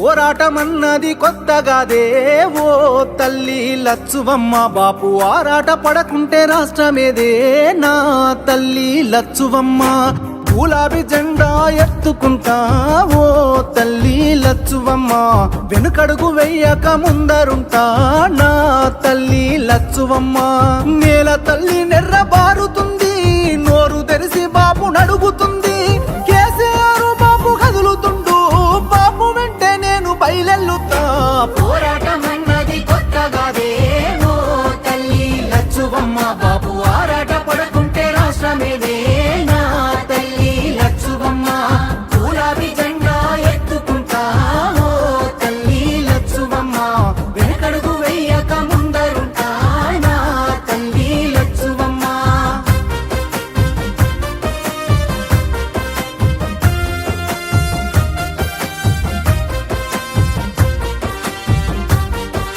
పోరాటమన్నది కొత్తగాదే ఓ తల్లి లచ్చువమ్మ బాపు ఆరాట పడకుంటే రాష్ట్రమేదే నా తల్లి లచ్చువమ్మ. గులాబీ జెండా ఎత్తుకుంటా ఓ తల్లి లచ్చువమ్మ. వెనుకడుగు వెయ్యక ముందరుంటా నా తల్లి లచ్చువమ్మ. నేల తల్లి నెర్రబారుతుంది నోరు తెరిసి బాపు నడుగుతుంది.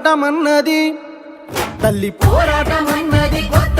పోరాటమన్నది. తల్లి పోరాటమన్నది అన్నది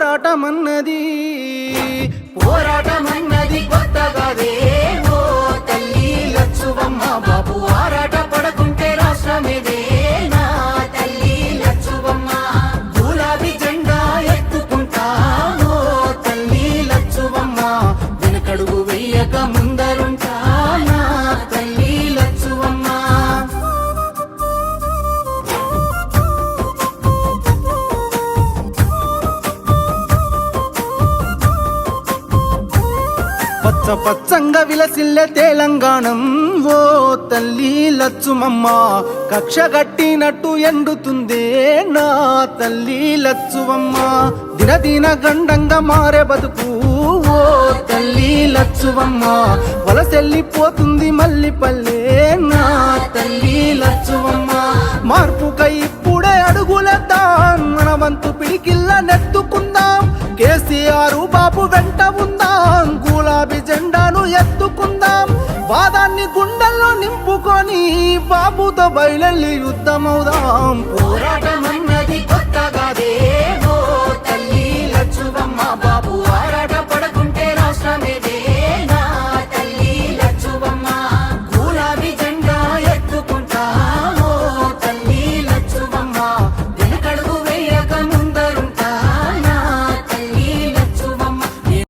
పోరాటమన్నది పచ్చ పచ్చంగా విలసిల్లే తెలంగాణం. ఓ తల్లి లచ్చుమమ్మ కక్ష కట్టినట్టు ఎండుతుందే నా తల్లి లచ్చువమ్మ దినదిన గండంగా మారే బతుకు ఓ తల్లి లచ్చువమ్మ వలసెల్లిపోతుంది మళ్ళీ పల్లె నా తల్లి లచ్చువమ్మ మార్పుకై ఇప్పుడే అడుగులేద్దాం మన వంతు పిడికిల్ల నెత్తుకుందాం. కేసీఆర్ బాబు వెంట ఉంది ఎత్తుకుందాం. వాదాన్ని గుండెల్లో నింపుకొని బాబుతో బయలెల్లి యుద్ధమవుదాం. పోరాటం అన్నది కొత్తగాదే.